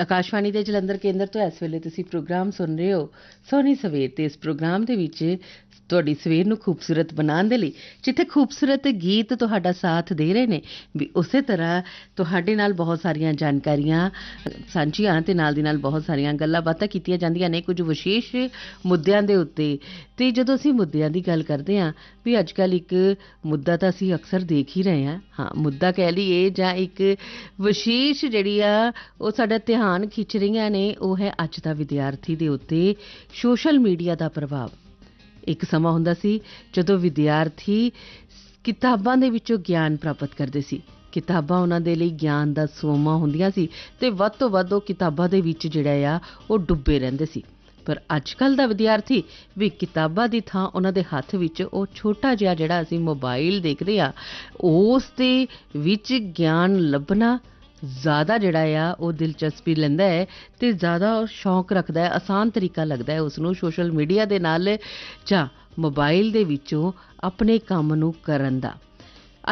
ਆਕਾਸ਼ਵਾਣੀ ਦੇ ਜਲੰਧਰ ਕੇਂਦਰ ਤੋਂ ਇਸ ਵੇਲੇ ਤੁਸੀਂ ਪ੍ਰੋਗਰਾਮ ਸੁਣ ਰਹੇ ਹੋ ਸੋਨੀ ਸਵੇਰ ਤੇ ਇਸ ਪ੍ਰੋਗਰਾਮ ਦੇ ਵਿੱਚ ਤੁਹਾਡੀ ਸਵੇਰ ਨੂੰ ਖੂਬਸੂਰਤ ਬਣਾਉਣ ਦੇ ਲਈ ਜਿੱਥੇ ਖੂਬਸੂਰਤ ਗੀਤ ਤੁਹਾਡਾ ਸਾਥ ਦੇ ਰਹੇ ਨੇ, ਵੀ ਉਸੇ ਤਰ੍ਹਾਂ ਤੁਹਾਡੇ ਨਾਲ ਬਹੁਤ ਸਾਰੀਆਂ ਜਾਣਕਾਰੀਆਂ, ਸਾਂਝੀਆਂ ਤੇ ਨਾਲ ਦੀ ਨਾਲ ਬਹੁਤ ਸਾਰੀਆਂ ਗੱਲਾਂ ਬਾਤਾਂ ਕੀਤੀਆਂ ਜਾਂਦੀਆਂ ਨੇ, ਕੁਝ ਵਿਸ਼ੇਸ਼ ਮੁੱਦਿਆਂ ਦੇ ਉੱਤੇ। ਤੇ ਜਦੋਂ ਅਸੀਂ ਮੁੱਦਿਆਂ ਦੀ ਗੱਲ ਕਰਦੇ ਹਾਂ, ਵੀ ਅੱਜ ਕੱਲ ਇੱਕ ਮੁੱਦਾ ਤਾਂ ਅਸੀਂ ਅਕਸਰ ਦੇਖ ਹੀ ਰਹੇ ਹਾਂ। ਹਾਂ, ਮੁੱਦਾ ਕਹਿ ਲਈਏ ਜਾਂ ਇੱਕ ਵਿਸ਼ੇਸ਼ ਜਿਹੜੀ ਆ, ਉਹ ਸਾਡਾ ਧਿਆਨ ਖਿੱਚ ਰਹੀਆਂ ਨੇ, ਉਹ ਹੈ ਅੱਜ ਦਾ ਵਿਦਿਆਰਥੀ ਦੇ ਉੱਤੇ ਸੋਸ਼ਲ ਮੀਡੀਆ ਦਾ ਪ੍ਰਭਾਵ। ਇੱਕ ਸਮਾਂ ਹੁੰਦਾ ਸੀ ਜਦੋਂ ਵਿਦਿਆਰਥੀ ਕਿਤਾਬਾਂ ਦੇ ਵਿੱਚੋਂ ਗਿਆਨ ਪ੍ਰਾਪਤ ਕਰਦੇ ਸੀ। ਕਿਤਾਬਾਂ ਉਹਨਾਂ ਦੇ ਲਈ ਗਿਆਨ ਦਾ ਸੋਮਾ ਹੁੰਦੀਆਂ ਸੀ ਤੇ ਵੱਧ ਤੋਂ ਵੱਧ ਉਹ ਕਿਤਾਬਾਂ ਦੇ ਵਿੱਚ ਜਿਹੜਾ ਆ, ਉਹ ਡੁੱਬੇ ਰਹਿੰਦੇ ਸੀ। ਪਰ ਅੱਜ ਕੱਲ ਦਾ ਵਿਦਿਆਰਥੀ ਵੀ ਕਿਤਾਬਾਂ ਦੀ ਥਾਂ ਉਹਨਾਂ ਦੇ ਹੱਥ ਵਿੱਚ ਉਹ ਛੋਟਾ ਜਿਹਾ ਜਿਹੜਾ ਅਸੀਂ ਮੋਬਾਈਲ ਦੇਖਦੇ ਆ, ਉਸ ਦੇ ਵਿੱਚ ਗਿਆਨ ਲੱਭਣਾ ਜ਼ਿਆਦਾ ਜਿਹੜਾ ਆ, ਉਹ ਦਿਲਚਸਪੀ ਲੈਂਦਾ ਹੈ ਤੇ ਜ਼ਿਆਦਾ ਸ਼ੌਂਕ ਰੱਖਦਾ ਹੈ, ਆਸਾਨ ਤਰੀਕਾ ਲੱਗਦਾ ਹੈ ਉਸ ਨੂੰ ਸੋਸ਼ਲ ਮੀਡੀਆ ਦੇ ਨਾਲ ਜਾਂ ਮੋਬਾਈਲ ਦੇ ਵਿੱਚੋਂ ਆਪਣੇ ਕੰਮ ਨੂੰ ਕਰਨ ਦਾ।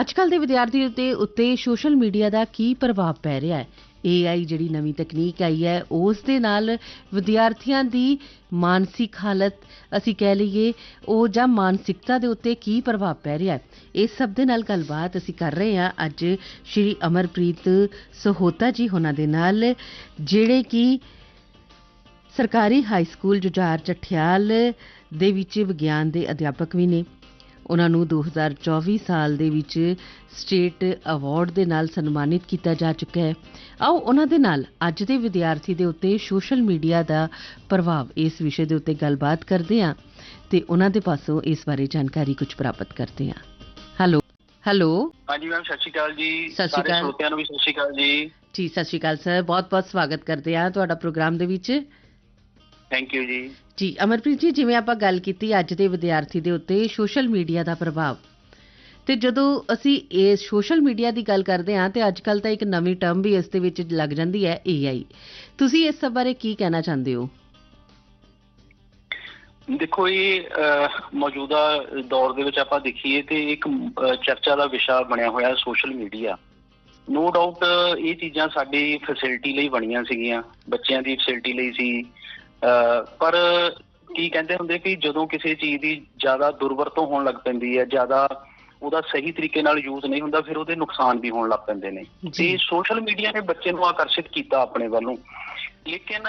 ਅੱਜ ਕੱਲ ਦੇ ਵਿਦਿਆਰਥੀ ਉੱਤੇ ਉੱਤੇ ਸੋਸ਼ਲ ਮੀਡੀਆ ਦਾ ਕੀ ਪ੍ਰਭਾਵ ਪੈ ਰਿਹਾ ਹੈ? AI ਜਿਹੜੀ ਨਵੀਂ ਤਕਨੀਕ ਆਈ ਹੈ, ਉਸ ਦੇ ਨਾਲ ਵਿਦਿਆਰਥੀਆਂ ਦੀ ਮਾਨਸਿਕ ਹਾਲਤ, ਅਸੀਂ ਕਹਿ ਲਈਏ, ਉਹ ਜਾਂ ਮਾਨਸਿਕਤਾ ਦੇ ਉੱਤੇ ਕੀ ਪ੍ਰਭਾਵ ਪੈ ਰਿਹਾ ਹੈ ਇਸ ਸਭ ਦੇ ਨਾਲ ਗੱਲਬਾਤ ਅਸੀਂ ਕਰ ਰਹੇ ਹਾਂ ਅੱਜ ਸ਼੍ਰੀ ਅਮਰਪ੍ਰੀਤ ਸਹੋਤਾ ਜੀ ਉਹਨਾਂ ਦੇ ਨਾਲ, ਜਿਹੜੇ ਕਿ ਸਰਕਾਰੀ ਹਾਈ ਸਕੂਲ ਜੁਝਾਰ ਚਠਿਆਲ ਦੇ ਵਿੱਚ ਵਿਗਿਆਨ ਦੇ ਅਧਿਆਪਕ ਵੀ ਨੇ। ਉਹਨਾਂ ਨੂੰ 2024 ਸਾਲ ਦੇ ਵਿੱਚ ਸਟੇਟ ਅਵਾਰਡ ਦੇ ਨਾਲ ਸਨਮਾਨਿਤ ਕੀਤਾ ਜਾ ਚੁੱਕਾ ਹੈ। ਆਓ ਉਹਨਾਂ ਦੇ ਨਾਲ ਅੱਜ ਦੇ ਵਿਦਿਆਰਥੀ ਦੇ ਉੱਤੇ ਸੋਸ਼ਲ ਮੀਡੀਆ ਦਾ ਪ੍ਰਭਾਵ ਇਸ ਵਿਸ਼ੇ ਦੇ ਉੱਤੇ ਗੱਲਬਾਤ ਕਰਦੇ ਹਾਂ ਤੇ ਉਹਨਾਂ ਦੇ ਪਾਸੋਂ ਇਸ ਬਾਰੇ ਜਾਣਕਾਰੀ ਕੁਝ ਪ੍ਰਾਪਤ ਕਰਦੇ ਹਾਂ। Hello hello. ਹਾਂਜੀ ਮੈਮ ਸਤਿ ਸ਼੍ਰੀ ਅਕਾਲ ਜੀ। ਸ਼੍ਰੀ। ਸਰੋਤਿਆਂ ਨੂੰ ਵੀ ਸਤਿ ਸ਼੍ਰੀ ਅਕਾਲ ਜੀ। ਜੀ ਸਤਿ ਸ਼੍ਰੀ ਅਕਾਲ ਸਰ। ਬਹੁਤ ਬਹੁਤ ਸਵਾਗਤ ਕਰਦੇ ਹਾਂ ਤੁਹਾਡਾ ਪ੍ਰੋਗਰਾਮ ਦੇ ਵਿੱਚ। ਥੈਂਕ ਯੂ ਜੀ। ਜੀ ਅਮਰਪ੍ਰੀਤ ਜੀ ਜਿਵੇਂ ਆਪਾਂ ਗੱਲ ਕੀਤੀ ਅੱਜ ਦੇ ਵਿਦਿਆਰਥੀ ਦੇ ਉੱਤੇ ਸੋਸ਼ਲ ਮੀਡੀਆ ਦਾ ਪ੍ਰਭਾਵ। ਤੇ ਜਦੋਂ ਅਸੀਂ ਇਹ ਸੋਸ਼ਲ ਮੀਡੀਆ ਦੀ ਗੱਲ ਕਰਦੇ ਹਾਂ ਤੇ ਅੱਜ ਕੱਲ ਤਾਂ ਇੱਕ ਨਵੀਂ ਟਰਮ ਵੀ ਇਸ ਦੇ ਵਿੱਚ ਲੱਗ ਜਾਂਦੀ ਹੈ AI ਤੁਸੀਂ ਇਸ ਸਭ ਬਾਰੇ ਕੀ ਕਹਿਣਾ ਚਾਹੁੰਦੇ ਹੋ? ਦੇਖੋ ਇਹ ਮੌਜੂਦਾ ਦੌਰ ਦੇ ਵਿੱਚ ਆਪਾਂ ਦੇਖੀਏ ਤੇ ਇੱਕ ਚਰਚਾ ਦਾ ਵਿਸ਼ਾ ਬਣਿਆ ਹੋਇਆ ਸੋਸ਼ਲ ਮੀਡੀਆ। ਨੋ ਡਾਊਟ ਇਹ ਚੀਜ਼ਾਂ ਸਾਡੀ ਫੈਸਿਲਿਟੀ ਲਈ ਬਣੀਆਂ ਸੀਗੀਆਂ। ਬੱਚਿਆਂ ਦੀ ਫੈਸਿਲਿਟੀ ਲਈ ਸੀ। ਪਰ ਕੀ ਕਹਿੰਦੇ ਹੁੰਦੇ ਕਿ ਜਦੋਂ ਕਿਸੇ ਚੀਜ਼ ਦੀ ਜ਼ਿਆਦਾ ਦੁਰਵਰਤੋਂ ਹੋਣ ਲੱਗ ਪੈਂਦੀ ਹੈ ਜ਼ਿਆਦਾ ਉਹਦਾ ਸਹੀ ਤਰੀਕੇ ਨਾਲ ਯੂਜ਼ ਨਹੀਂ ਹੁੰਦਾ ਫਿਰ ਉਹਦੇ ਨੁਕਸਾਨ ਵੀ ਹੋਣ ਲੱਗ ਪੈਂਦੇ ਨੇ। ਜੀ। ਤੇ ਸੋਸ਼ਲ ਮੀਡੀਆ ਨੇ ਬੱਚੇ ਨੂੰ ਆਕਰਸ਼ਿਤ ਕੀਤਾ ਆਪਣੇ ਵੱਲੋਂ। ਲੇਕਿਨ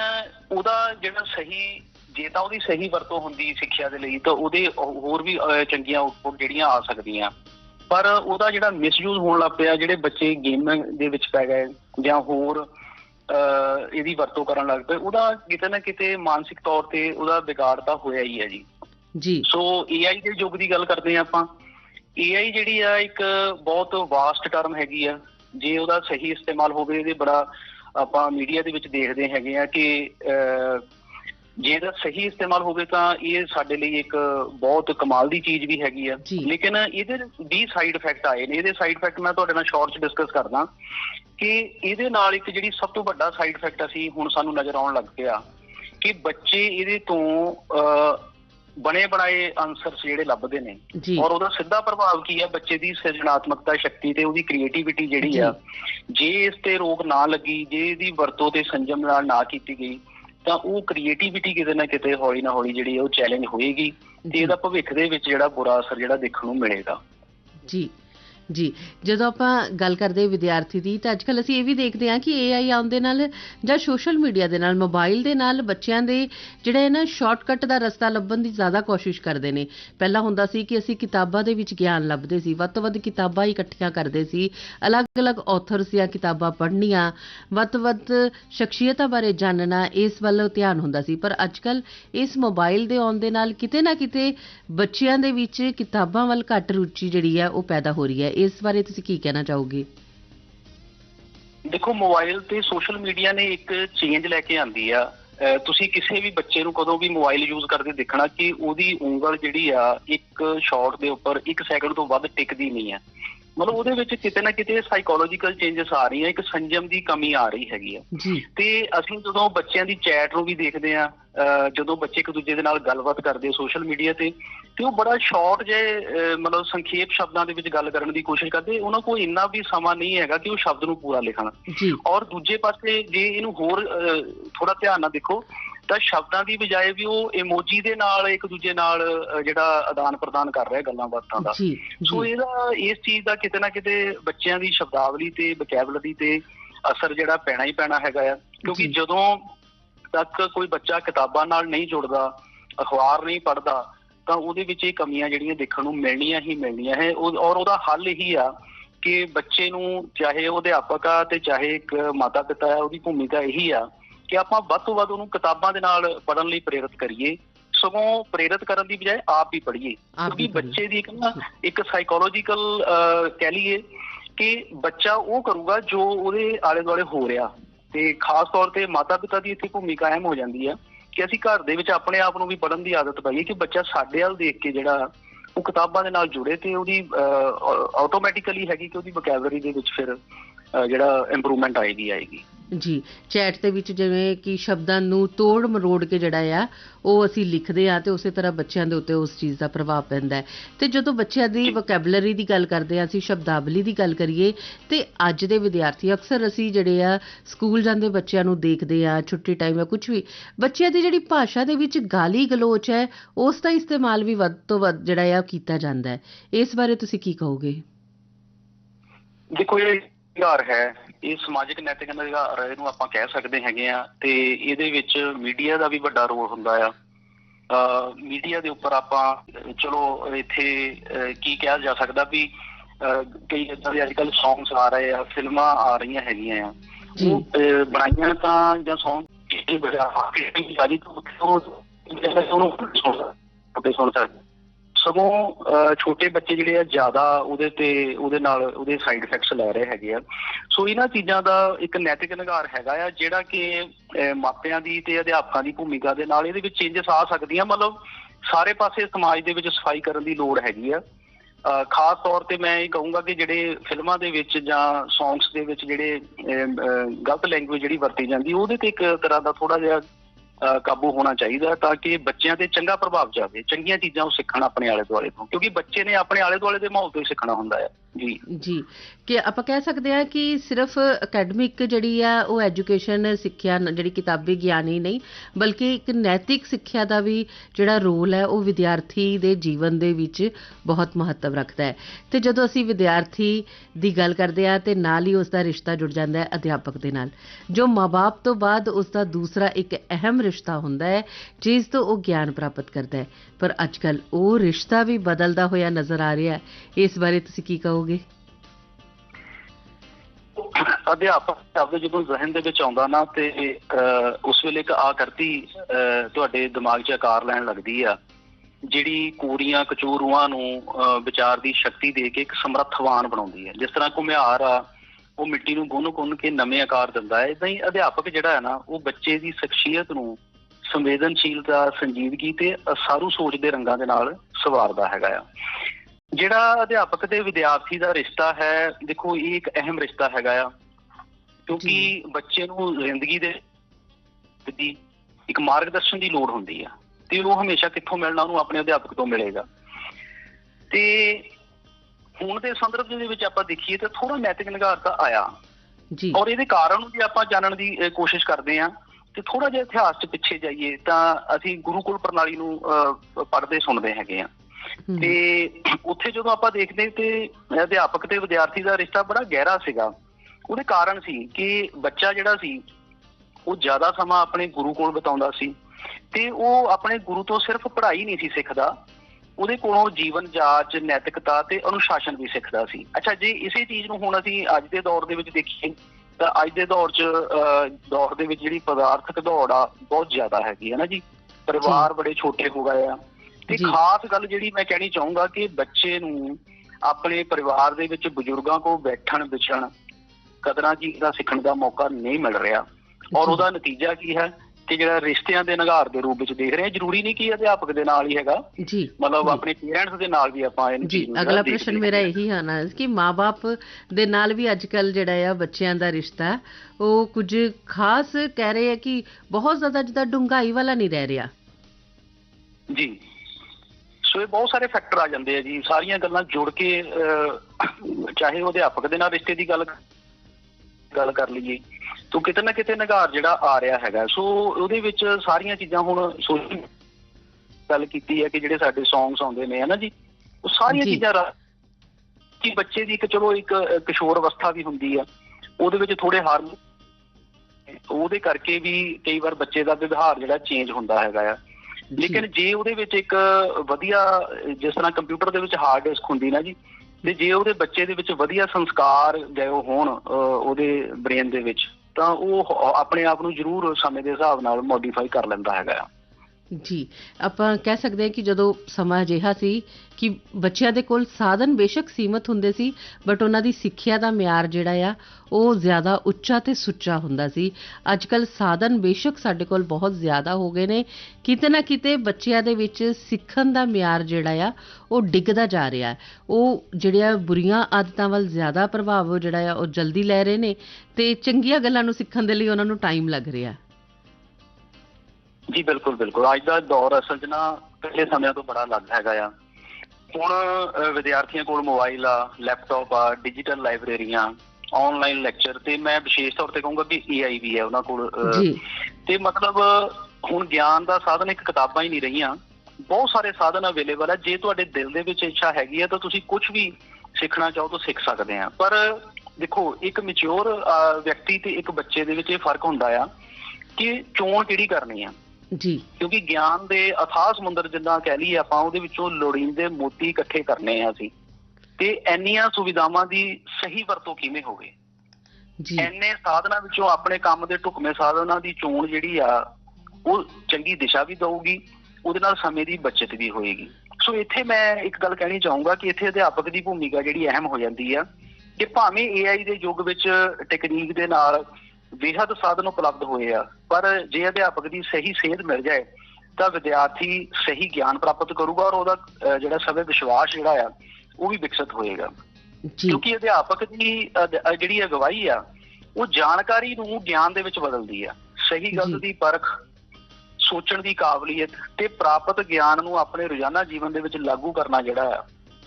ਉਹਦਾ ਜਿਹੜਾ ਸਹੀ ਜੇ ਤਾਂ ਉਹਦੀ ਸਹੀ ਵਰਤੋਂ ਹੁੰਦੀ ਸਿੱਖਿਆ ਦੇ ਲਈ ਤਾਂ ਉਹਦੇ ਹੋਰ ਵੀ ਚੰਗੀਆਂ ਆਊਟਪੁੱਟ ਜਿਹੜੀਆਂ ਆ ਸਕਦੀਆਂ। ਪਰ ਉਹਦਾ ਜਿਹੜਾ ਮਿਸਯੂਜ਼ ਹੋਣ ਲੱਗ ਪਿਆ ਜਿਹੜੇ ਬੱਚੇ ਗੇਮਿੰਗ ਦੇ ਵਿੱਚ ਪੈ ਗਏ ਜਾਂ ਹੋਰ ਇਹਦੀ ਵਰਤੋਂ ਕਰਨ ਲੱਗ ਪਏ। ਉਹਦਾ ਕਿਤੇ ਨਾ ਕਿਤੇ ਮਾਨਸਿਕ ਤੌਰ ਤੇ ਉਹਦਾ ਵਿਗਾੜ ਤਾਂ ਹੋਇਆ ਹੀ ਹੈ ਜੀ। ਜੀ। ਸੋ AI ਦੇ ਯੁੱਗ ਦੀ ਗੱਲ ਕਰਦੇ ਹਾਂ ਆਪਾਂ। AI ਜਿਹੜੀ ਆ ਇੱਕ ਬਹੁਤ ਵਾਸਟ ਟਰਮ ਹੈਗੀ ਆ। ਜੇ ਉਹਦਾ ਸਹੀ ਇਸਤੇਮਾਲ ਹੋਵੇ ਇਹਦੇ ਬੜਾ ਆਪਾਂ ਮੀਡੀਆ ਦੇ ਵਿੱਚ ਦੇਖਦੇ ਹੈਗੇ ਆ ਕਿ ਜੇ ਇਹਦਾ ਸਹੀ ਇਸਤੇਮਾਲ ਹੋਵੇ ਤਾਂ ਇਹ ਸਾਡੇ ਲਈ ਇੱਕ ਬਹੁਤ ਕਮਾਲ ਦੀ ਚੀਜ਼ ਵੀ ਹੈਗੀ ਆ। ਲੇਕਿਨ ਇਹਦੇ ਵੀ ਸਾਈਡ ਇਫੈਕਟ ਆਏ ਨੇ। ਇਹਦੇ ਸਾਈਡ ਇਫੈਕਟ ਮੈਂ ਤੁਹਾਡੇ ਨਾਲ ਸ਼ਾਰਟ 'ਚ ਡਿਸਕਸ ਕਰਦਾ ਕਿ ਇਹਦੇ ਨਾਲ ਇੱਕ ਜਿਹੜੀ ਸਭ ਤੋਂ ਵੱਡਾ ਸਾਈਡ ਇਫੈਕਟ ਅਸੀਂ ਹੁਣ ਸਾਨੂੰ ਨਜ਼ਰ ਆਉਣ ਲੱਗ ਪਿਆ ਕਿ ਬੱਚੇ ਇਹਦੇ ਤੋਂ ਬਣੇ ਬਣਾਏ ਆਨਸਰਸ ਜਿਹੜੇ ਲੱਭਦੇ ਨੇ। ਔਰ ਉਹਦਾ ਸਿੱਧਾ ਪ੍ਰਭਾਵ ਕੀ ਹੈ ਬੱਚੇ ਦੀ ਸਿਰਜਣਾਤਮਕਤਾ ਸ਼ਕਤੀ ਤੇ ਉਹਦੀ ਕ੍ਰੀਏਟੀਵਿਟੀ ਜਿਹੜੀ ਆ ਜੇ। ਇਸ ਤੇ ਰੋਕ ਨਾ ਲੱਗੀ ਜੇ ਇਹਦੀ ਵਰਤੋਂ ਤੇ ਸੰਜਮ ਨਾਲ ਨਾ ਕੀਤੀ ਗਈ ਤਾਂ ਉਹ ਕ੍ਰੀਏਟੀਵਿਟੀ ਕਿਤੇ ਨਾ ਕਿਤੇ ਹੌਲੀ ਨਾ ਹੌਲੀ ਜਿਹੜੀ ਉਹ ਚੈਲੰਜ ਹੋਏਗੀ ਤੇ। ਇਹਦਾ ਭਵਿੱਖ ਦੇ ਵਿੱਚ ਜਿਹੜਾ ਬੁਰਾ ਅਸਰ ਜਿਹੜਾ ਦੇਖਣ ਨੂੰ ਮਿਲੇਗਾ ਜੀ ਜੀ, ਜਦੋਂ ਆਪਾਂ ਗੱਲ ਕਰਦੇ ਵਿਦਿਆਰਥੀ ਦੀ, ਤਾਂ ਅੱਜਕੱਲ ਅਸੀਂ ਇਹ ਵੀ ਦੇਖਦੇ ਹਾਂ ਕਿ AI ਆਉਣ ਦੇ ਨਾਲ ਜਾਂ ਸੋਸ਼ਲ ਮੀਡੀਆ ਦੇ ਨਾਲ ਮੋਬਾਈਲ ਦੇ ਨਾਲ ਬੱਚਿਆਂ ਦੇ ਜਿਹੜੇ ਨਾ ਸ਼ਾਰਟਕਟ ਦਾ ਰਸਤਾ ਲੱਭਣ ਦੀ ਜ਼ਿਆਦਾ ਕੋਸ਼ਿਸ਼ ਕਰਦੇ ਨੇ। ਪਹਿਲਾਂ ਹੁੰਦਾ ਸੀ ਕਿ ਅਸੀਂ ਕਿਤਾਬਾਂ ਦੇ ਵਿੱਚ ਗਿਆਨ ਲੱਭਦੇ ਸੀ, ਵੱਧ ਤੋਂ ਵੱਧ ਕਿਤਾਬਾਂ ਇਕੱਠੀਆਂ ਕਰਦੇ ਸੀ। ਅਲੱਗ-ਅਲੱਗ ਆਥਰਸ ਦੀਆਂ ਕਿਤਾਬਾਂ ਪੜ੍ਹਨੀਆਂ, ਵੱਧ ਤੋਂ ਵੱਧ ਸ਼ਖਸੀਅਤਾਂ ਬਾਰੇ ਜਾਣਨਾ, ਇਸ ਵੱਲ ਧਿਆਨ ਹੁੰਦਾ ਸੀ। ਪਰ ਅੱਜਕੱਲ ਇਸ ਮੋਬਾਈਲ ਦੇ ਆਉਣ ਦੇ ਨਾਲ ਕਿਤੇ ਨਾ ਕਿਤੇ ਬੱਚਿਆਂ ਦੇ ਵਿੱਚ ਕਿਤਾਬਾਂ ਵੱਲ ਘੱਟ ਰੁਚੀ ਜਿਹੜੀ ਹੈ ਉਹ ਪੈਦਾ ਹੋ ਰਹੀ ਹੈ। ਇਸ ਬਾਰੇ ਤੁਸੀਂ ਕੀ ਕਹਿਣਾ ਚਾਹੋਗੇ? ਦੇਖੋ ਮੋਬਾਈਲ ਤੇ ਸੋਸ਼ਲ ਮੀਡੀਆ ਨੇ ਇੱਕ ਚੇਂਜ ਲੈ ਕੇ ਆਂਦੀ ਆ। ਤੁਸੀਂ ਕਿਸੇ ਵੀ ਬੱਚੇ ਨੂੰ ਕਦੋਂ ਵੀ ਮੋਬਾਈਲ ਯੂਜ਼ ਕਰਦੇ ਦੇਖਣਾ ਕਿ ਉਹਦੀ ਉਂਗਲ ਜਿਹੜੀ ਆ ਇੱਕ ਸ਼ਾਟ ਦੇ ਉੱਪਰ 1 ਸੈਕਿੰਡ ਤੋਂ ਵੱਧ ਟਿਕਦੀ ਨਹੀਂ ਆ। ਮਤਲਬ ਉਹਦੇ ਵਿੱਚ ਕਿਤੇ ਨਾ ਕਿਤੇ ਸਾਈਕੋਲੋਜੀਕਲ ਚੇਂਜਸ ਆ ਰਹੀਆਂ ਇੱਕ ਸੰਜਮ ਦੀ ਕਮੀ ਆ ਰਹੀ ਹੈਗੀ ਆ। ਜੀ। ਤੇ ਅਸੀਂ ਜਦੋਂ ਬੱਚਿਆਂ ਦੀ ਚੈਟ ਨੂੰ ਵੀ ਦੇਖਦੇ ਆ ਜਦੋਂ ਬੱਚੇ ਇੱਕ ਦੂਜੇ ਦੇ ਨਾਲ ਗੱਲਬਾਤ ਕਰਦੇ ਸੋਸ਼ਲ ਮੀਡੀਆ ਤੇ ਤੇ ਉਹ ਬੜਾ ਸ਼ਾਰਟ ਜੇ ਮਤਲਬ ਸੰਖੇਪ ਸ਼ਬਦਾਂ ਦੇ ਵਿੱਚ ਗੱਲ ਕਰਨ ਦੀ ਕੋਸ਼ਿਸ਼ ਕਰਦੇ ਉਹਨਾਂ ਕੋਲ ਇੰਨਾ ਵੀ ਸਮਾਂ ਨਹੀਂ ਹੈਗਾ ਕਿ ਉਹ ਸ਼ਬਦ ਨੂੰ ਪੂਰਾ ਲਿਖਣ। ਔਰ ਦੂਜੇ ਪਾਸੇ ਜੇ ਇਹਨੂੰ ਹੋਰ ਥੋੜਾ ਧਿਆਨ ਨਾਲ ਦੇਖੋ ਤਾਂ ਸ਼ਬਦਾਂ ਦੀ ਬਜਾਏ ਵੀ ਉਹ ਇਮੋਜੀ ਦੇ ਨਾਲ ਇੱਕ ਦੂਜੇ ਨਾਲ ਜਿਹੜਾ ਆਦਾਨ ਪ੍ਰਦਾਨ ਕਰ ਰਿਹਾ ਗੱਲਾਂ ਬਾਤਾਂ ਦਾ। ਸੋ ਇਹਦਾ ਇਸ ਚੀਜ਼ ਦਾ ਕਿਤੇ ਨਾ ਕਿਤੇ ਬੱਚਿਆਂ ਦੀ ਸ਼ਬਦਾਵਲੀ ਤੇ ਵੋਕੈਬਲਰੀ ਤੇ ਅਸਰ ਜਿਹੜਾ ਪੈਣਾ ਹੀ ਪੈਣਾ ਹੈਗਾ ਆ। ਕਿਉਂਕਿ। ਜਦੋਂ ਤੱਕ ਕੋਈ ਬੱਚਾ ਕਿਤਾਬਾਂ ਨਾਲ ਨਹੀਂ ਜੁੜਦਾ ਅਖਬਾਰ ਨਹੀਂ ਪੜ੍ਹਦਾ ਤਾਂ ਉਹਦੇ ਵਿੱਚ ਇਹ ਕਮੀਆਂ ਜਿਹੜੀਆਂ ਦੇਖਣ ਨੂੰ ਮਿਲਣੀਆਂ ਹੀ ਮਿਲਣੀਆਂ ਹੈ। ਉਹ- ਔਰ ਉਹਦਾ ਹੱਲ ਇਹੀ ਆ ਕਿ ਬੱਚੇ ਨੂੰ ਚਾਹੇ ਉਹ ਅਧਿਆਪਕ ਆ ਤੇ ਚਾਹੇ ਇੱਕ ਮਾਤਾ ਪਿਤਾ ਹੈ ਉਹਦੀ ਭੂਮਿਕਾ ਇਹੀ ਆ ਕਿ ਆਪਾਂ ਵੱਧ ਤੋਂ ਵੱਧ ਉਹਨੂੰ ਕਿਤਾਬਾਂ ਦੇ ਨਾਲ ਪੜ੍ਹਨ ਲਈ ਪ੍ਰੇਰਿਤ ਕਰੀਏ। ਸਗੋਂ ਪ੍ਰੇਰਿਤ ਕਰਨ ਦੀ ਬਜਾਏ ਆਪ ਵੀ ਪੜ੍ਹੀਏ। ਕਿਉਂਕਿ। ਬੱਚੇ ਦੀ ਇੱਕ ਨਾ ਇੱਕ ਸਾਈਕੋਲੋਜੀਕਲ ਕਹਿ ਲਈਏ ਕਿ ਬੱਚਾ ਉਹ ਕਰੂਗਾ ਜੋ ਉਹਦੇ ਆਲੇ ਦੁਆਲੇ ਹੋ ਰਿਹਾ। ਤੇ ਖਾਸ ਤੌਰ ਤੇ ਮਾਤਾ ਪਿਤਾ ਦੀ ਇੱਥੇ ਭੂਮਿਕਾ ਅਹਿਮ ਹੋ ਜਾਂਦੀ ਹੈ ਕਿ ਅਸੀਂ ਘਰ ਦੇ ਵਿੱਚ ਆਪਣੇ ਆਪ ਨੂੰ ਵੀ ਪੜ੍ਹਨ ਦੀ ਆਦਤ ਪਾਈਏ ਕਿ ਬੱਚਾ ਸਾਡੇ ਵੱਲ ਦੇਖ ਕੇ ਜਿਹੜਾ ਉਹ ਕਿਤਾਬਾਂ ਦੇ ਨਾਲ ਜੁੜੇ ਤੇ ਉਹਦੀ ਆਟੋਮੈਟਿਕਲੀ ਹੈਗੀ ਕਿ ਉਹਦੀ ਵੋਕੈਬਲਰੀ ਦੇ ਵਿੱਚ ਫਿਰ ਅਹ, ਜਿਹੜਾ ਇੰਪਰੂਵਮੈਂਟ ਆਏਗੀ ਆਏਗੀ। ਜੀ ਚੈਟ ਦੇ ਵਿੱਚ ਜਿਵੇਂ ਕਿ ਸ਼ਬਦਾਂ ਨੂੰ ਤੋੜ ਮਰੋੜ ਕੇ ਜਿਹੜਾ ਆ, ਉਹ ਅਸੀਂ ਲਿਖਦੇ ਆ ਤੇ ਉਸੇ ਤਰ੍ਹਾਂ ਬੱਚਿਆਂ ਦੇ ਉੱਤੇ ਉਸ ਚੀਜ਼ ਦਾ ਪ੍ਰਭਾਵ ਪੈਂਦਾ ਹੈ। ਤੇ ਜਦੋਂ ਬੱਚਿਆਂ ਦੀ ਵੋਕੈਬਲਰੀ ਦੀ ਗੱਲ ਕਰਦੇ ਆ ਅਸੀਂ ਸ਼ਬਦਾਵਲੀ ਦੀ ਗੱਲ ਕਰੀਏ, ਤੇ ਅੱਜ ਦੇ ਵਿਦਿਆਰਥੀ ਅਕਸਰ ਅਸੀਂ ਜਿਹੜੇ ਆ, ਸਕੂਲ ਜਾਂਦੇ ਬੱਚਿਆਂ ਨੂੰ ਦੇਖਦੇ ਆ, ਛੁੱਟੀ ਟਾਈਮ ਆ ਕੁਝ ਵੀ, ਬੱਚਿਆਂ ਦੀ ਜਿਹੜੀ ਭਾਸ਼ਾ ਦੇ ਵਿੱਚ ਗਾਲੀ ਗਲੋਚ ਹੈ, ਉਸ ਦਾ ਇਸਤੇਮਾਲ ਵੀ ਵੱਧ ਤੋਂ ਵੱਧ ਜਿਹੜਾ ਆ, ਕੀਤਾ ਜਾਂਦਾ ਹੈ। ਇਸ ਬਾਰੇ ਤੁਸੀਂ ਕੀ ਕਹੋਗੇ? ਦੇਖੋ, ਇਹ ਅਧਿਕਾਰ ਹੈ। ਇਹ ਸਮਾਜਿਕ ਨੈਤਿਕ ਹੈ ਇਹਨੂੰ ਆਪਾਂ ਕਹਿ ਸਕਦੇ ਹੈਗੇ ਆ ਤੇ ਇਹਦੇ ਵਿੱਚ ਮੀਡੀਆ ਦਾ ਵੀ ਵੱਡਾ ਰੋਲ ਹੁੰਦਾ ਆ ਮੀਡੀਆ ਦੇ ਉੱਪਰ ਆਪਾਂ ਚਲੋ ਇੱਥੇ ਕੀ ਕਿਹਾ ਜਾ ਸਕਦਾ ਵੀ ਕਈ ਇਦਾਂ ਦੇ ਅੱਜਕੱਲ ਸੌਂਗਸ ਆ ਰਹੇ ਆ ਫਿਲਮਾਂ ਆ ਰਹੀਆਂ ਹੈਗੀਆਂ ਆ। ਉਹ ਬਣਾਈਆਂ ਤਾਂ ਜਾਂ ਸੌਂਗ ਇਹ ਬੜਾ ਮਾਰਕੀਟਿੰਗ ਵਾਲੀ ਤੋਂ ਉਹਨੂੰ ਸੁਣ ਸੁਣ ਸਕਦੇ ਸਗੋਂ ਅਹ, ਛੋਟੇ ਬੱਚੇ ਜਿਹੜੇ ਆ ਜ਼ਿਆਦਾ ਉਹਦੇ ਤੇ ਉਹਦੇ ਨਾਲ ਉਹਦੇ ਸਾਈਡ ਇਫੈਕਟਸ ਲੈ ਰਹੇ ਹੈਗੇ ਆ। ਸੋ ਇਹਨਾਂ ਚੀਜ਼ਾਂ ਦਾ ਇੱਕ ਨੈਤਿਕ ਨਿਗਾਰ ਹੈਗਾ ਆ ਜਿਹੜਾ ਕਿ ਮਾਪਿਆਂ ਦੀ ਤੇ ਅਧਿਆਪਕਾਂ ਦੀ ਭੂਮਿਕਾ ਦੇ ਨਾਲ ਇਹਦੇ ਵਿੱਚ ਚੇਂਜਸ ਆ ਸਕਦੀਆਂ। ਮਤਲਬ ਸਾਰੇ ਪਾਸੇ ਸਮਾਜ ਦੇ ਵਿੱਚ ਸਫ਼ਾਈ ਕਰਨ ਦੀ ਲੋੜ ਹੈਗੀ ਆ। ਖਾਸ ਤੌਰ ਤੇ ਮੈਂ ਇਹ ਕਹੂੰਗਾ ਕਿ ਜਿਹੜੇ ਫਿਲਮਾਂ ਦੇ ਵਿੱਚ ਜਾਂ ਸੌਂਗਸ ਦੇ ਵਿੱਚ ਜਿਹੜੇ ਗਲਤ ਲੈਂਗੁਏਜ ਜਿਹੜੀ ਵਰਤੀ ਜਾਂਦੀ ਉਹਦੇ ਤੇ ਇੱਕ ਤਰ੍ਹਾਂ ਦਾ ਥੋੜਾ ਜਿਹਾ ਕਾਬੂ ਹੋਣਾ ਚਾਹੀਦਾ ਤਾਂ ਕਿ ਬੱਚਿਆਂ ਤੇ ਚੰਗਾ ਪ੍ਰਭਾਵ ਜਾਵੇ, ਚੰਗੀਆਂ ਚੀਜ਼ਾਂ ਉਹ ਸਿੱਖਣ ਆਪਣੇ ਆਲੇ ਦੁਆਲੇ ਤੋਂ, ਕਿਉਂਕਿ ਬੱਚੇ ਨੇ ਆਪਣੇ ਆਲੇ ਦੁਆਲੇ ਦੇ ਮਾਹੌਲ ਤੋਂ ਹੀ ਸਿੱਖਣਾ ਹੁੰਦਾ ਹੈ। ਜੀ। ਜੀ। ਕਿ ਆਪਾਂ ਕਹਿ ਸਕਦੇ ਹਾਂ ਕਿ ਸਿਰਫ ਅਕੈਡਮਿਕ ਜਿਹੜੀ ਆ, ਉਹ ਐਜੂਕੇਸ਼ਨ ਸਿੱਖਿਆ ਜਿਹੜੀ ਕਿਤਾਬੀ ਗਿਆਨ ਹੀ ਨਹੀਂ, ਬਲਕਿ ਇੱਕ ਨੈਤਿਕ ਸਿੱਖਿਆ ਦਾ ਵੀ ਜਿਹੜਾ ਰੋਲ ਹੈ, ਉਹ ਵਿਦਿਆਰਥੀ ਦੇ ਜੀਵਨ ਦੇ ਵਿੱਚ ਬਹੁਤ ਮਹੱਤਵ ਰੱਖਦਾ ਹੈ। ਤੇ ਜਦੋਂ ਅਸੀਂ ਵਿਦਿਆਰਥੀ ਦੀ ਗੱਲ ਕਰਦੇ ਆ ਤੇ ਨਾਲ ਹੀ ਉਸ ਦਾ ਰਿਸ਼ਤਾ ਜੁੜ ਜਾਂਦਾ ਹੈ ਅਧਿਆਪਕ ਦੇ ਨਾਲ। ਜੋ ਮਾਪੇ ਤੋਂ ਬਾਅਦ ਉਸ ਦਾ ਦੂਸਰਾ ਇੱਕ ਅਹਿਮ ਰਿਸ਼ਤਾ ਹੁੰਦਾ ਹੈ, ਜਿਸ ਤੋਂ ਉਹ ਗਿਆਨ ਪ੍ਰਾਪਤ ਕਰਦਾ ਹੈ। ਪਰ ਅੱਜਕੱਲ ਉਹ ਰਿਸ਼ਤਾ ਵੀ ਬਦਲਦਾ ਹੋਇਆ ਨਜ਼ਰ ਆ ਰਿਹਾ ਹੈ। ਇਸ ਬਾਰੇ ਤੁਸੀਂ ਕੀ ਕਹੋ ਕਹੋਗੇ ਅਧਿਆਪਕ ਸ਼ਬਦ ਜਦੋਂ ਜ਼ਹਿਨ ਦੇ ਵਿੱਚ ਆਉਂਦਾ ਨਾ ਤੇ ਉਸ ਵੇਲੇ ਇੱਕ ਆਕਰਤੀ ਤੁਹਾਡੇ ਦਿਮਾਗ 'ਚ ਆਕਾਰ ਲੈਣ ਲੱਗਦੀ ਆ, ਜਿਹੜੀ ਕੋੜੀਆਂ, ਕਚੂਰੂਆਂ ਨੂੰ ਵਿਚਾਰ ਦੀ ਸ਼ਕਤੀ ਦੇ ਕੇ ਇੱਕ ਸਮਰੱਥਵਾਨ ਬਣਾਉਂਦੀ ਹੈ। ਜਿਸ ਤਰ੍ਹਾਂ ਘੁਮਿਆਰ ਆ, ਉਹ ਮਿੱਟੀ ਨੂੰ ਗੁੰਨ ਗੁੰਨ ਕੇ ਨਵੇਂ ਆਕਾਰ ਦਿੰਦਾ ਹੈ। ਇਦਾਂ ਹੀ ਅਧਿਆਪਕ ਜਿਹੜਾ ਹੈ ਨਾ, ਉਹ ਬੱਚੇ ਦੀ ਸ਼ਖਸੀਅਤ ਨੂੰ ਸੰਵੇਦਨਸ਼ੀਲਤਾ, ਸੰਜੀਦਗੀ ਤੇ ਅਸਾਰੂ ਸੋਚ ਦੇ ਰੰਗਾਂ ਦੇ ਨਾਲ ਸਵਾਰਦਾ ਹੈਗਾ ਆ। ਜਿਹੜਾ ਅਧਿਆਪਕ ਤੇ ਵਿਦਿਆਰਥੀ ਦਾ ਰਿਸ਼ਤਾ ਹੈ ਦੇਖੋ ਇਹ ਇੱਕ ਅਹਿਮ ਰਿਸ਼ਤਾ ਹੈਗਾ ਆ। ਕਿਉਂਕਿ। ਬੱਚੇ ਨੂੰ ਜ਼ਿੰਦਗੀ ਦੇ ਦੀ ਇੱਕ ਮਾਰਗਦਰਸ਼ਨ ਦੀ ਲੋੜ ਹੁੰਦੀ ਆ ਤੇ ਉਹ ਹਮੇਸ਼ਾ ਕਿੱਥੋਂ ਮਿਲਣਾ ਉਹਨੂੰ ਆਪਣੇ ਅਧਿਆਪਕ ਤੋਂ ਮਿਲੇਗਾ। ਤੇ ਹੁਣ ਦੇ ਸੰਦਰਭ ਦੇ ਵਿੱਚ ਆਪਾਂ ਦੇਖੀਏ ਤਾਂ ਥੋੜਾ ਨੈਤਿਕ ਨਿਗਾਰ ਤਾਂ ਆਇਆ। ਜੀ। ਔਰ ਇਹਦੇ ਕਾਰਨ ਨੂੰ ਜੇ ਆਪਾਂ ਜਾਣਨ ਦੀ ਕੋਸ਼ਿਸ਼ ਕਰਦੇ ਹਾਂ ਤੇ ਥੋੜਾ ਜਿਹਾ ਇਤਿਹਾਸ 'ਚ ਪਿੱਛੇ ਜਾਈਏ ਤਾਂ ਅਸੀਂ ਗੁਰੂਕੁਲ ਪ੍ਰਣਾਲੀ ਨੂੰ ਪੜ੍ਹਦੇ ਸੁਣਦੇ ਹੈਗੇ ਆ। ਤੇ ਉੱਥੇ ਜਦੋਂ ਆਪਾਂ ਦੇਖਦੇ ਤੇ ਅਧਿਆਪਕ ਤੇ ਵਿਦਿਆਰਥੀ ਦਾ ਰਿਸ਼ਤਾ ਬੜਾ ਗਹਿਰਾ ਸੀਗਾ। ਉਹਦੇ ਕਾਰਨ ਸੀ ਕਿ ਬੱਚਾ ਜਿਹੜਾ ਸੀ ਉਹ ਜ਼ਿਆਦਾ ਸਮਾਂ ਆਪਣੇ ਗੁਰੂ ਕੋਲ ਬਿਤਾਉਂਦਾ ਸੀ ਤੇ ਉਹ ਆਪਣੇ ਗੁਰੂ ਤੋਂ ਸਿਰਫ ਪੜ੍ਹਾਈ ਨਹੀਂ ਸੀ ਸਿੱਖਦਾ। ਉਹਦੇ ਕੋਲੋਂ ਜੀਵਨ ਜਾਚ ਨੈਤਿਕਤਾ ਤੇ ਅਨੁਸ਼ਾਸਨ ਵੀ ਸਿੱਖਦਾ ਸੀ। ਅੱਛਾ ਜੇ ਇਸੇ ਚੀਜ਼ ਨੂੰ ਹੁਣ ਅਸੀਂ ਅੱਜ ਦੇ ਦੌਰ ਦੇ ਵਿੱਚ ਦੇਖੀਏ ਤਾਂ ਅੱਜ ਦੇ ਦੌਰ 'ਚ ਦੌਰ ਦੇ ਵਿੱਚ ਜਿਹੜੀ ਪਦਾਰਥਕ ਦੌੜ ਆ ਬਹੁਤ ਜ਼ਿਆਦਾ ਹੈਗੀ ਹੈ ਨਾ ਜੀ। ਪਰਿਵਾਰ ਬੜੇ ਛੋਟੇ ਹੋ ਗਏ ਆ। ਤੇ ਜੀ। ਖਾਸ ਗੱਲ ਜਿਹੜੀ ਮੈਂ ਕਹਿਣੀ ਚਾਹੂੰਗਾ ਕਿ ਬੱਚੇ ਨੂੰ ਆਪਣੇ ਪਰਿਵਾਰ ਦੇ ਵਿੱਚ ਬਜ਼ੁਰਗਾਂ ਕੋਲ ਬੈਠਣ ਵਿਚਰਨ ਕਦਰਾਂ ਚੀਜ਼ਾਂ ਸਿੱਖਣ ਦਾ ਮੌਕਾ ਨਹੀਂ ਮਿਲ ਰਿਹਾ ਔਰ ਜੀ। ਉਹਦਾ ਨਤੀਜਾ ਕੀ ਹੈ ਕਿ ਜਿਹੜਾ ਰਿਸ਼ਤਿਆਂ ਦੇ ਨਿਗਾਰ ਦੇ ਰੂਪ ਵਿੱਚ ਦੇਖ ਰਹੇ ਹਾਂ ਜ਼ਰੂਰੀ ਨਹੀਂ ਕਿ ਅਧਿਆਪਕ ਦੇ ਨਾਲ ਹੀ ਹੈਗਾ ਜੀ ਮਤਲਬ ਜੀ। ਆਪਣੇ ਪੇਰੈਂਟਸ ਦੇ ਨਾਲ ਵੀ ਆਪਾਂ ਇਹਨੂੰ ਜੀ ਅਗਲਾ ਪ੍ਰਸ਼ਨ ਮੇਰਾ। ਇਹੀ ਆਣਾ ਹੈ ਕਿ ਮਾਪੇ ਦੇ ਨਾਲ ਵੀ ਅੱਜਕੱਲ ਜਿਹੜਾ ਆ ਬੱਚਿਆਂ ਦਾ ਰਿਸ਼ਤਾ ਉਹ ਕੁਝ ਖਾਸ ਕਹਿ ਰਹੇ ਆ ਕਿ ਬਹੁਤ ਜ਼ਿਆਦਾ ਜਿੱਦਾਂ ਡੂੰਘਾਈ ਵਾਲਾ ਨਹੀਂ ਰਹਿ ਰਿਹਾ ਜੀ ਸੋ ਇਹ ਬਹੁਤ ਸਾਰੇ ਫੈਕਟਰ ਆ ਜਾਂਦੇ ਆ ਜੀ ਸਾਰੀਆਂ ਗੱਲਾਂ ਜੁੜ ਕੇ ਚਾਹੇ ਉਹ ਅਧਿਆਪਕ ਦੇ ਨਾਲ ਰਿਸ਼ਤੇ ਦੀ ਗੱਲ ਗੱਲ ਕਰ ਲਈਏ ਤਾਂ ਕਿਤੇ ਨਾ ਕਿਤੇ ਨਿਗਾਰ ਜਿਹੜਾ ਆ ਰਿਹਾ ਹੈਗਾ ਸੋ ਉਹਦੇ ਵਿੱਚ ਸਾਰੀਆਂ ਚੀਜ਼ਾਂ ਹੁਣ ਸੋਚ ਗੱਲ ਕੀਤੀ ਹੈ ਕਿ ਜਿਹੜੇ ਸਾਡੇ ਸੌਂਗਸ ਆਉਂਦੇ ਨੇ ਹਨਾ ਜੀ ਉਹ ਸਾਰੀਆਂ। ਚੀਜ਼ਾਂ ਕਿ ਬੱਚੇ ਦੀ ਇੱਕ ਚਲੋ ਇੱਕ ਕਿਸ਼ੋਰ ਅਵਸਥਾ ਵੀ ਹੁੰਦੀ ਆ ਉਹਦੇ ਵਿੱਚ ਥੋੜੇ ਹਾਰਮੋਨ ਉਹਦੇ ਕਰਕੇ ਵੀ ਕਈ ਵਾਰ ਬੱਚੇ ਦਾ ਵਿਵਹਾਰ ਜਿਹੜਾ ਚੇਂਜ ਹੁੰਦਾ ਹੈਗਾ ਆ। ਲੇਕਿਨ ਜੇ ਉਹਦੇ ਵਿੱਚ ਇੱਕ ਵਧੀਆ ਜਿਸ ਤਰ੍ਹਾਂ ਕੰਪਿਊਟਰ ਦੇ ਵਿੱਚ ਹਾਰਡ ਡਿਸਕ ਹੁੰਦੀ ਨਾ ਜੀ ਤੇ ਜੇ ਉਹਦੇ ਬੱਚੇ ਦੇ ਵਿੱਚ ਵਧੀਆ ਸੰਸਕਾਰ ਗਏ ਹੋਣ ਅਹ, ਉਹਦੇ ਬ੍ਰੇਨ ਦੇ ਵਿੱਚ ਤਾਂ ਉਹ ਆਪਣੇ ਆਪ ਨੂੰ ਜ਼ਰੂਰ ਸਮੇਂ ਦੇ ਹਿਸਾਬ ਨਾਲ ਮੋਡੀਫਾਈ ਕਰ ਲੈਂਦਾ ਹੈਗਾ ਆ। ਜੀ, ਆਪਾਂ ਕਹਿ ਸਕਦੇ ਹਾਂ ਕਿ ਜਦੋਂ ਸਮਾਂ ਅਜਿਹਾ ਸੀ ਕਿ ਬੱਚਿਆਂ ਦੇ ਕੋਲ ਸਾਧਨ ਬੇਸ਼ੱਕ ਸੀਮਤ ਹੁੰਦੇ ਸੀ ਬਟ ਉਹਨਾਂ ਦੀ ਸਿੱਖਿਆ ਦਾ ਮਿਆਰ ਜਿਹੜਾ ਆ, ਉਹ ਜ਼ਿਆਦਾ ਉੱਚਾ ਤੇ ਸੁੱਚਾ ਹੁੰਦਾ ਸੀ। ਅੱਜ ਕੱਲ ਸਾਧਨ ਬੇਸ਼ੱਕ ਸਾਡੇ ਕੋਲ ਬਹੁਤ ਜ਼ਿਆਦਾ ਹੋ ਗਏ ਨੇ। ਕਿਤੇ ਨਾ ਕਿਤੇ ਬੱਚਿਆਂ ਦੇ ਵਿੱਚ ਸਿੱਖਣ ਦਾ ਮਿਆਰ ਜਿਹੜਾ ਆ, ਉਹ ਡਿੱਗਦਾ ਜਾ ਰਿਹਾ ਹੈ। ਉਹ ਜਿਹੜੀਆਂ ਬੁਰੀਆਂ ਆਦਤਾਂ ਵੱਲ ਜ਼ਿਆਦਾ ਪ੍ਰਭਾਵ ਜਿਹੜਾ ਆ, ਉਹ ਜਲਦੀ ਲੈ ਰਹੇ ਨੇ ਤੇ ਚੰਗੀਆਂ ਗੱਲਾਂ ਨੂੰ ਸਿੱਖਣ ਦੇ ਲਈ ਉਹਨਾਂ ਨੂੰ ਟਾਈਮ ਲੱਗ ਰਿਹਾ ਜੀ ਬਿਲਕੁਲ ਬਿਲਕੁਲ। ਅੱਜ ਦਾ ਦੌਰ ਅਸਲ 'ਚ ਨਾ ਪਹਿਲੇ ਸਮਿਆਂ ਤੋਂ ਬੜਾ ਅਲੱਗ ਹੈਗਾ ਆ। ਹੁਣ ਵਿਦਿਆਰਥੀਆਂ ਕੋਲ ਮੋਬਾਈਲ ਆ ਲੈਪਟਾਪ ਆ ਡਿਜੀਟਲ ਲਾਇਬ੍ਰੇਰੀਆਂ ਆਨਲਾਈਨ ਲੈਕਚਰ ਤੇ ਮੈਂ ਵਿਸ਼ੇਸ਼ ਤੌਰ ਤੇ ਕਹੂੰਗਾ ਕਿ AI ਵੀ ਹੈ ਉਹਨਾਂ ਕੋਲ ਤੇ ਮਤਲਬ ਹੁਣ ਗਿਆਨ ਦਾ ਸਾਧਨ ਇੱਕ ਕਿਤਾਬਾਂ ਹੀ ਨਹੀਂ ਰਹੀਆਂ। ਬਹੁਤ ਸਾਰੇ ਸਾਧਨ ਅਵੇਲੇਬਲ ਆ। ਜੇ ਤੁਹਾਡੇ ਦਿਲ ਦੇ ਵਿੱਚ ਇੱਛਾ ਹੈਗੀ ਆ ਤਾਂ ਤੁਸੀਂ ਕੁਝ ਵੀ ਸਿੱਖਣਾ ਚਾਹੋ ਤਾਂ ਸਿੱਖ ਸਕਦੇ ਆ। ਪਰ ਦੇਖੋ ਇੱਕ ਮੈਚੁਰ ਵਿਅਕਤੀ ਤੇ ਇੱਕ ਬੱਚੇ ਦੇ ਵਿੱਚ ਇਹ ਫ਼ਰਕ ਹੁੰਦਾ ਆ ਕਿ ਚੋਣ ਕਿਹੜੀ ਕਰਨੀ ਆ। ਜੀ। ਕਿਉਂਕਿ ਗਿਆਨ ਦੇ ਅਥਾਹ ਸਮੁੰਦਰ ਜਿੱਦਾਂ ਕਹਿ ਲਈਏ ਆਪਾਂ ਉਹਦੇ ਵਿੱਚੋਂ ਲੋੜੀਂਦੇ ਮੋਤੀ ਇਕੱਠੇ ਕਰਨੇ ਆ ਅਸੀਂ। ਤੇ ਇੰਨੀਆਂ ਸੁਵਿਧਾਵਾਂ ਦੀ ਸਹੀ ਵਰਤੋਂ ਕਿਵੇਂ ਹੋਵੇ? ਜੀ। ਇੰਨੇ ਸਾਧਨਾਂ ਵਿੱਚੋਂ ਆਪਣੇ ਕੰਮ ਦੇ ਢੁਕਵੇਂ ਸਾਧਨਾਂ ਦੀ ਚੋਣ ਜਿਹੜੀ ਆ ਉਹ ਚੰਗੀ ਦਿਸ਼ਾ ਵੀ ਦਊਗੀ ਉਹਦੇ ਨਾਲ ਸਮੇਂ ਦੀ ਬਚਤ ਵੀ ਹੋਏਗੀ। ਸੋ ਇੱਥੇ ਮੈਂ ਇੱਕ ਗੱਲ ਕਹਿਣੀ ਚਾਹੂੰਗਾ ਕਿ ਇੱਥੇ ਅਧਿਆਪਕ ਦੀ ਭੂਮਿਕਾ ਜਿਹੜੀ ਅਹਿਮ ਹੋ ਜਾਂਦੀ ਆ ਕਿ ਭਾਵੇਂ AI ਦੇ ਯੁੱਗ ਵਿੱਚ ਟੈਕਨੀਕ ਦੇ ਨਾਲ ਬੇਹੱਦ ਸਾਧਨ ਉਪਲਬਧ ਹੋਏ ਆ। ਪਰ ਜੇ ਅਧਿਆਪਕ ਦੀ ਸਹੀ ਸੇਧ ਮਿਲ ਜਾਏ ਤਾਂ ਵਿਦਿਆਰਥੀ ਸਹੀ ਗਿਆਨ ਪ੍ਰਾਪਤ ਕਰੂਗਾ ਔਰ ਉਹਦਾ ਜਿਹੜਾ ਸਵੈ ਵਿਸ਼ਵਾਸ ਜਿਹੜਾ ਆ ਉਹ ਵੀ ਵਿਕਸਿਤ ਹੋਏਗਾ। ਕਿਉਂਕਿ ਅਧਿਆਪਕ ਦੀ ਜਿਹੜੀ ਅਗਵਾਈ ਆ ਉਹ ਜਾਣਕਾਰੀ ਨੂੰ ਗਿਆਨ ਦੇ ਵਿੱਚ ਬਦਲਦੀ ਆ। ਸਹੀ। ਗਲਤ ਦੀ ਪਰਖ ਸੋਚਣ ਦੀ ਕਾਬਲੀਅਤ ਤੇ ਪ੍ਰਾਪਤ ਗਿਆਨ ਨੂੰ ਆਪਣੇ ਰੋਜ਼ਾਨਾ ਜੀਵਨ ਦੇ ਵਿੱਚ ਲਾਗੂ ਕਰਨਾ ਜਿਹੜਾ ਆ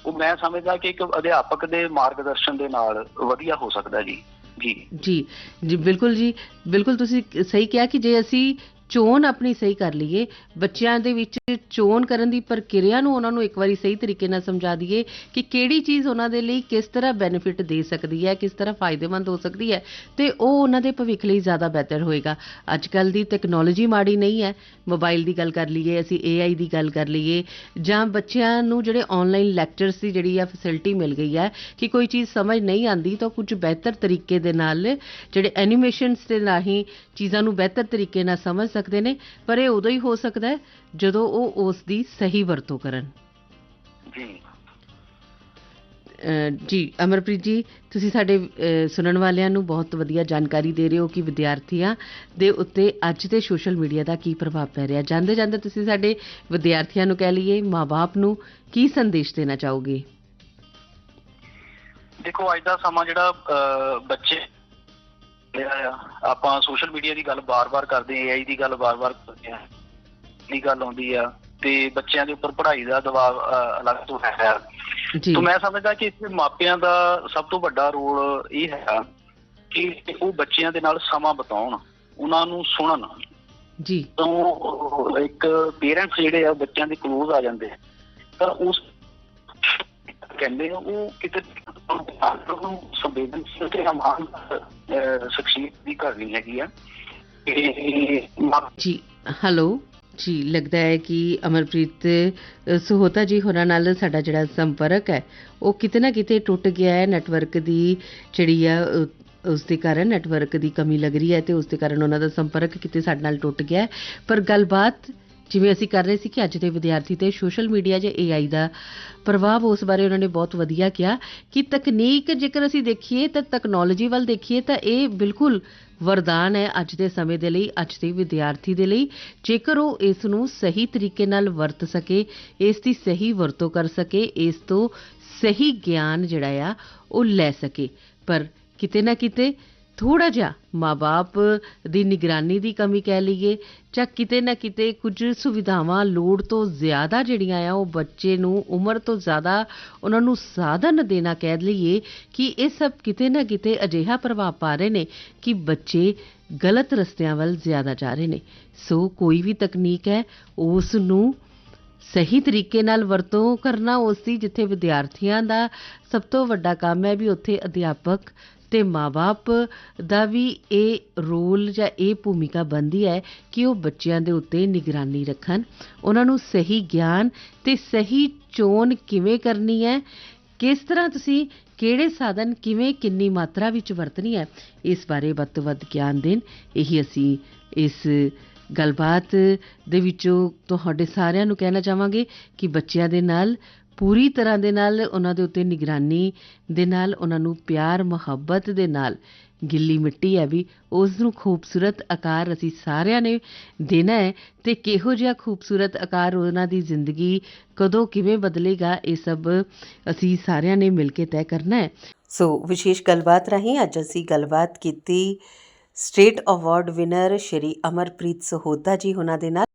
ਉਹ ਮੈਂ ਸਮਝਦਾ ਕਿ ਇੱਕ ਅਧਿਆਪਕ ਦੇ ਮਾਰਗਦਰਸ਼ਨ ਦੇ ਨਾਲ ਵਧੀਆ ਹੋ ਸਕਦਾ ਜੀ। ਜੀ। ਜੀ ਜੀ ਬਿਲਕੁਲ ਜੀ। ਬਿਲਕੁਲ ਤੁਸੀਂ ਸਹੀ ਕਿਹਾ ਕਿ ਜੇ ਅਸੀਂ ਚੋਣ ਆਪਣੀ ਸਹੀ ਕਰ ਲਈਏ, ਬੱਚਿਆਂ ਦੇ ਵਿੱਚ ਚੋਣ ਕਰਨ ਦੀ ਪ੍ਰਕਿਰਿਆ ਨੂੰ ਉਹਨਾਂ ਨੂੰ ਇੱਕ ਵਾਰੀ ਸਹੀ ਤਰੀਕੇ ਨਾਲ ਸਮਝਾ ਦਈਏ ਕਿ ਕਿਹੜੀ ਚੀਜ਼ ਉਹਨਾਂ ਦੇ ਲਈ ਕਿਸ ਤਰ੍ਹਾਂ ਬੈਨੀਫਿਟ ਦੇ ਸਕਦੀ ਹੈ, ਕਿਸ ਤਰ੍ਹਾਂ ਫਾਇਦੇਮੰਦ ਹੋ ਸਕਦੀ ਹੈ ਤੇ ਉਹ ਉਹਨਾਂ ਦੇ ਭਵਿੱਖ ਲਈ ਜ਼ਿਆਦਾ ਬਿਹਤਰ ਹੋਏਗਾ। ਅੱਜ ਕੱਲ ਦੀ ਟੈਕਨੋਲੋਜੀ ਮਾੜੀ ਨਹੀਂ ਹੈ ਮੋਬਾਈਲ ਦੀ ਗੱਲ ਕਰ ਲਈਏ, ਅਸੀਂ AI ਦੀ ਗੱਲ ਕਰ ਲਈਏ, ਜਾਂ ਬੱਚਿਆਂ ਨੂੰ ਜਿਹੜੇ ਆਨਲਾਈਨ ਲੈਕਚਰਸ ਦੀ ਜਿਹੜੀ ਆ ਫੈਸਿਲਿਟੀ ਮਿਲ ਗਈ ਹੈ ਕਿ ਕੋਈ ਚੀਜ਼ ਸਮਝ ਨਹੀਂ ਆਂਦੀ ਤਾਂ ਕੁਝ ਬਿਹਤਰ ਤਰੀਕੇ ਦੇ ਨਾਲ, ਜਿਹੜੇ ਐਨੀਮੇਸ਼ਨਸ ਦੇ ਰਾਹੀਂ ਚੀਜ਼ਾਂ ਨੂੰ ਬਿਹਤਰ ਤਰੀਕੇ ਨਾਲ ਸਮਝ ਸਕਦੇ ਨੇ ਪਰ ਇਹ ਉਦੋਂ ਹੀ ਹੋ ਸਕਦਾ ਹੈ ਜਦੋਂ ਉਹ ਉਸ ਦੀ ਸਹੀ ਵਰਤੋਂ ਕਰਨ। ਜੀ। ਜੀ ਅਮਰਪ੍ਰੀਤ ਜੀ ਤੁਸੀਂ ਸਾਡੇ ਸੁਣਨ ਵਾਲਿਆਂ ਨੂੰ ਬਹੁਤ ਵਧੀਆ ਜਾਣਕਾਰੀ ਦੇ ਰਹੇ ਹੋ ਕਿ ਵਿਦਿਆਰਥੀਆਂ ਦੇ ਉੱਤੇ ਅੱਜ ਦੇ ਸੋਸ਼ਲ ਮੀਡੀਆ ਦਾ ਕੀ ਪ੍ਰਭਾਵ ਪੈ ਰਿਹਾ। ਜਾਂਦੇ ਜਾਂਦੇ ਤੁਸੀਂ ਸਾਡੇ ਵਿਦਿਆਰਥੀਆਂ ਨੂੰ ਕਹਿ ਲਈਏ ਮਾਪੇ ਨੂੰ ਕੀ ਸੰਦੇਸ਼ ਦੇਣਾ ਚਾਹੋਗੇ? ਦੇਖੋ ਅੱਜ ਦਾ ਸਮਾਂ ਜਿਹੜਾ ਬੱਚੇ ਜਿਹੜਾ ਆ ਆਪਾਂ ਸੋਸ਼ਲ ਮੀਡੀਆ ਦੀ ਗੱਲ ਬਾਰ-ਬਾਰ ਕਰਦੇ ਆਂ AI ਦੀ ਗੱਲ ਬਾਰ-ਬਾਰ ਕਰਦੇ ਆਂ ਦੀ ਗੱਲ ਆਉਂਦੀ ਆ ਤੇ ਬੱਚਿਆਂ ਦੇ ਉੱਪਰ ਪੜ੍ਹਾਈ ਦਾ ਦਬਾਅ ਅਲੱਗ ਤੋਂ ਹੈ। ਜੀ। ਤਾਂ ਮੈਂ ਸਮਝਦਾ ਕਿ ਇੱਥੇ ਮਾਪਿਆਂ ਦਾ ਸਭ ਤੋਂ ਵੱਡਾ ਰੋਲ ਇਹ ਹੈਗਾ ਕਿ ਉਹ ਬੱਚਿਆਂ ਦੇ ਨਾਲ ਸਮਾਂ ਬਿਤਾਉਣ ਉਹਨਾਂ ਨੂੰ ਸੁਣਨ। ਜੀ। ਤਾਂ ਇੱਕ ਪੇਰੈਂਟਸ ਜਿਹੜੇ ਆ ਬੱਚਿਆਂ ਦੇ ক্লোਜ਼ ਆ ਜਾਂਦੇ। ਤਾਂ ਉਸ ਕਹਿੰਦੇ ਆ ਉਹ ਕਿਤੇ ਨੂੰ ਸੰਵੇਦਨਸ਼ੀਲ ਤੇ ਹਮਾਨ ਸ਼ਖਸੀਅਤ ਦੀ ਕਰਨੀ ਹੈਗੀ ਆ। ਜੀ ਹੈਲੋ ਜੀ ਲੱਗਦਾ ਹੈ ਕਿ ਅਮਰਪ੍ਰੀਤ ਅ, ਸਹੋਤਾ ਜੀ ਹੋਰਾਂ ਨਾਲ ਸਾਡਾ ਜਿਹੜਾ ਸੰਪਰਕ ਹੈ ਉਹ ਕਿਤੇ ਨਾ ਕਿਤੇ ਟੁੱਟ ਗਿਆ ਹੈ। ਨੈਟਵਰਕ ਦੀ ਜਿਹੜੀ ਆ ਅ, ਉਸ ਦੇ ਕਾਰਨ ਨੈਟਵਰਕ ਦੀ ਕਮੀ ਲੱਗ ਰਹੀ ਹੈ ਤੇ ਉਸ ਦੇ ਕਾਰਨ ਉਹਨਾਂ ਦਾ ਸੰਪਰਕ ਕਿਤੇ ਸਾਡੇ ਨਾਲ ਟੁੱਟ ਗਿਆ ਹੈ। ਪਰ ਗੱਲਬਾਤ ਜਿਵੇਂ ਅਸੀਂ ਕਰ ਰਹੇ ਸੀ ਕਿ ਅੱਜ ਦੇ ਵਿਦਿਆਰਥੀ ਤੇ ਸੋਸ਼ਲ ਮੀਡੀਆ 'ਚ AI ਦਾ ਪ੍ਰਭਾਵ, ਉਸ ਬਾਰੇ ਉਹਨਾਂ ਨੇ ਬਹੁਤ ਵਧੀਆ ਕਿਹਾ ਕਿ ਤਕਨੀਕ ਜੇਕਰ ਅਸੀਂ ਦੇਖੀਏ ਤਾਂ ਟੈਕਨੋਲੋਜੀ ਵੱਲ ਦੇਖੀਏ ਤਾਂ ਇਹ ਬਿਲਕੁਲ ਵਰਦਾਨ ਹੈ ਅੱਜ ਦੇ ਸਮੇਂ ਦੇ ਲਈ, ਅੱਜ ਦੇ ਵਿਦਿਆਰਥੀ ਦੇ ਲਈ। ਜੇਕਰ ਉਹ ਇਸ ਨੂੰ ਸਹੀ ਤਰੀਕੇ ਨਾਲ ਵਰਤ ਸਕੇ, ਇਸ ਦੀ ਸਹੀ ਵਰਤੋਂ ਕਰ ਸਕੇ, ਇਸ ਤੋਂ ਸਹੀ ਗਿਆਨ ਜਿਹੜਾ ਆ, ਉਹ ਲੈ ਸਕੇ। ਪਰ ਕਿਤੇ ਨਾ ਕਿਤੇ ਥੋੜਾ ਜਿਹਾ ਮਾਪੇ ਦੀ ਨਿਗਰਾਨੀ ਦੀ ਕਮੀ ਕਹਿ ਲਈਏ, ਜਾਂ ਕਿਤੇ ਨਾ ਕਿਤੇ ਕੁਝ ਸੁਵਿਧਾਵਾਂ ਲੋੜ ਤੋਂ ਜ਼ਿਆਦਾ ਜਿਹੜੀਆਂ ਆ, ਉਹ ਬੱਚੇ ਨੂੰ ਉਮਰ ਤੋਂ ਜ਼ਿਆਦਾ ਉਹਨਾਂ ਨੂੰ ਸਾਧਨ ਦੇਣਾ ਕਹਿ ਲਈਏ ਕਿ ਇਹ ਸਭ ਕਿਤੇ ਨਾ ਕਿਤੇ ਅਜਿਹਾ ਪ੍ਰਭਾਵ ਪਾ ਰਹੇ ਨੇ ਕਿ ਬੱਚੇ ਗਲਤ ਰਸਤਿਆਂ ਵੱਲ ਜ਼ਿਆਦਾ ਜਾ ਰਹੇ ਨੇ। ਸੋ ਕੋਈ ਵੀ ਤਕਨੀਕ ਹੈ, ਉਸ ਨੂੰ ਸਹੀ ਤਰੀਕੇ ਨਾਲ ਵਰਤੋਂ ਕਰਨਾ ਉਸ ਦੀ, ਜਿੱਥੇ ਵਿਦਿਆਰਥੀਆਂ ਦਾ ਸਭ ਤੋਂ ਵੱਡਾ ਕੰਮ ਹੈ ਵੀ ਉੱਥੇ ਅਧਿਆਪਕ ਅਤੇ ਮਾਂ ਬਾਪ ਦਾ ਵੀ ਇਹ ਰੋਲ ਜਾਂ ਇਹ ਭੂਮਿਕਾ ਬਣਦੀ ਹੈ ਕਿ ਉਹ ਬੱਚਿਆਂ ਦੇ ਉੱਤੇ ਨਿਗਰਾਨੀ ਰੱਖਣ, ਉਹਨਾਂ ਨੂੰ ਸਹੀ ਗਿਆਨ ਅਤੇ ਸਹੀ ਚੋਣ ਕਿਵੇਂ ਕਰਨੀ ਹੈ, ਕਿਸ ਤਰ੍ਹਾਂ ਤੁਸੀਂ ਕਿਹੜੇ ਸਾਧਨ ਕਿਵੇਂ ਕਿੰਨੀ ਮਾਤਰਾ ਵਿੱਚ ਵਰਤਣੀ ਹੈ, ਇਸ ਬਾਰੇ ਵੱਧ ਤੋਂ ਵੱਧ ਗਿਆਨ ਦੇਣ। ਇਹੀ ਅਸੀਂ ਇਸ ਗੱਲਬਾਤ ਦੇ ਵਿੱਚੋਂ ਤੁਹਾਡੇ ਸਾਰਿਆਂ ਨੂੰ ਕਹਿਣਾ ਚਾਹਾਂਗੇ ਕਿ ਬੱਚਿਆਂ ਦੇ ਨਾਲ ਪੂਰੀ ਤਰ੍ਹਾਂ ਦੇ ਨਾਲ ਉਹਨਾਂ ਦੇ ਉੱਤੇ ਨਿਗਰਾਨੀ ਦੇ ਨਾਲ, ਉਹਨਾਂ ਨੂੰ ਪਿਆਰ, ਮੁਹੱਬਤ ਦੇ ਨਾਲ ਗਿੱਲੀ ਮਿੱਟੀ ਹੈ ਵੀ ਉਸ ਨੂੰ ਖੂਬਸੂਰਤ ਆਕਾਰ ਅਸੀਂ ਸਾਰਿਆਂ ਨੇ ਦੇਣਾ ਹੈ ਤੇ ਕਿਹੋ ਜਿਹਾ ਖੂਬਸੂਰਤ ਆਕਾਰ ਉਹਨਾਂ ਦੀ ਜ਼ਿੰਦਗੀ ਕਦੋਂ ਕਿਵੇਂ ਬਦਲੇਗਾ, ਇਹ ਸਭ ਅਸੀਂ ਸਾਰਿਆਂ ਨੇ ਮਿਲ ਕੇ ਤੈਅ ਕਰਨਾ ਹੈ। ਸੋ ਵਿਸ਼ੇਸ਼ ਗੱਲਬਾਤ ਰਾਹੀਂ ਅੱਜ ਅਸੀਂ ਗੱਲਬਾਤ ਕੀਤੀ state award winner Shri Amarpreet Sahoda ji ਉਹਨਾਂ ਦੇ ਨਾਲ।